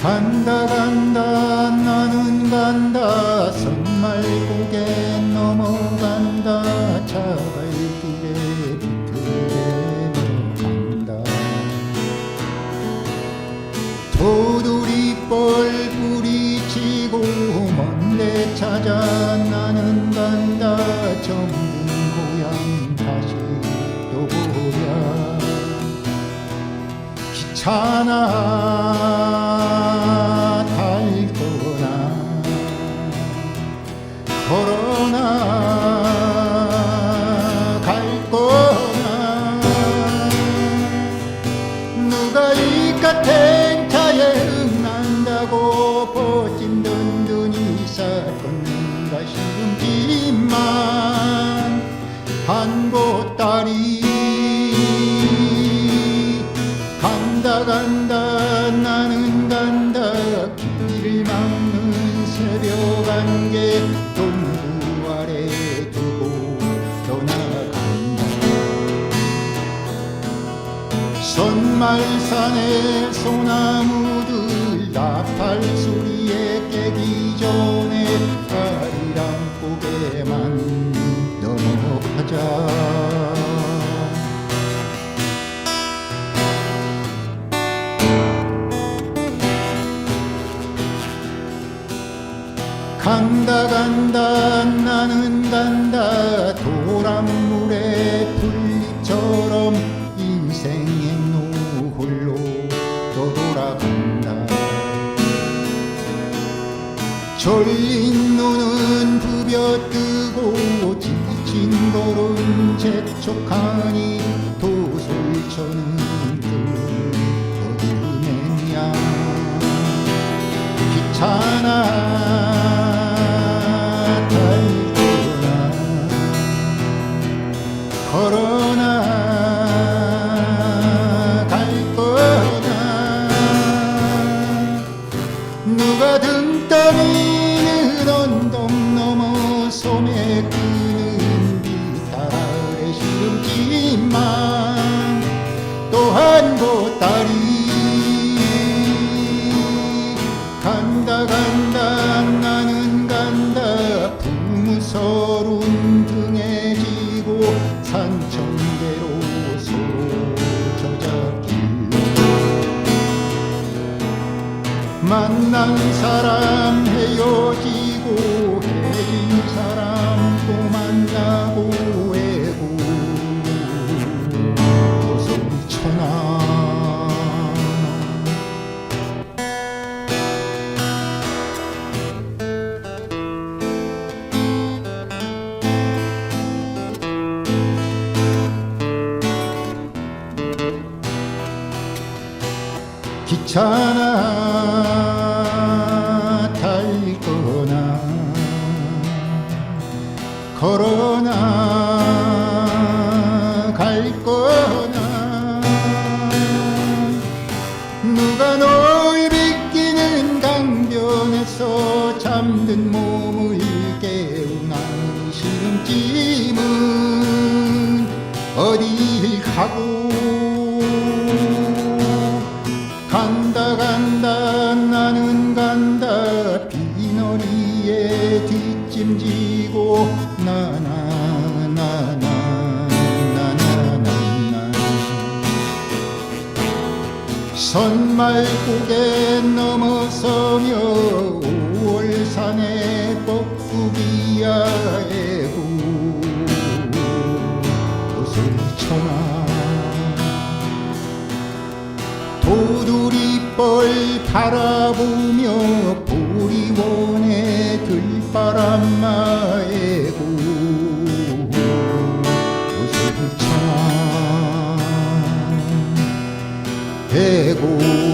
간다 간다 나는 간다. 선말고개 넘어간다. 차발길에 비틀대며 간다. 도두리벌 부리치고 먼데 찾아 나는 간다. 정든 고향 다시 또 보랴. 귀찮아 걸어나 갈 거나 누가 이 같은 차에 응난다고 보찜 든든히 살겠는가 싶지만 한 보따리 안개 동부 아래 두고 떠나간다. 선말산의 소나무들 나팔 소리에 깨기 전에 아리랑 고개 간다 간다 나는 간다. 도랑물의 풀잎처럼 인생의 노홀로 또 돌아간다. 졸린 눈은 부벼뜨고 지친 걸음 재촉하니 도솔천은 어두맨야 귀찮아 산청대로 서로 저잡길 만난 사람 헤어지 귀찮아. 달거나 걸어나 갈 거나 누가 널 비끼는 강변에서 잠든 몸을 깨우나 시름짐은 어딜 가고 선말고개 넘어서며 5월산에 뻐꾸기야 애고 옷을 쳐나 도두리벌 바라보며 보리원의 들바람마에 千古。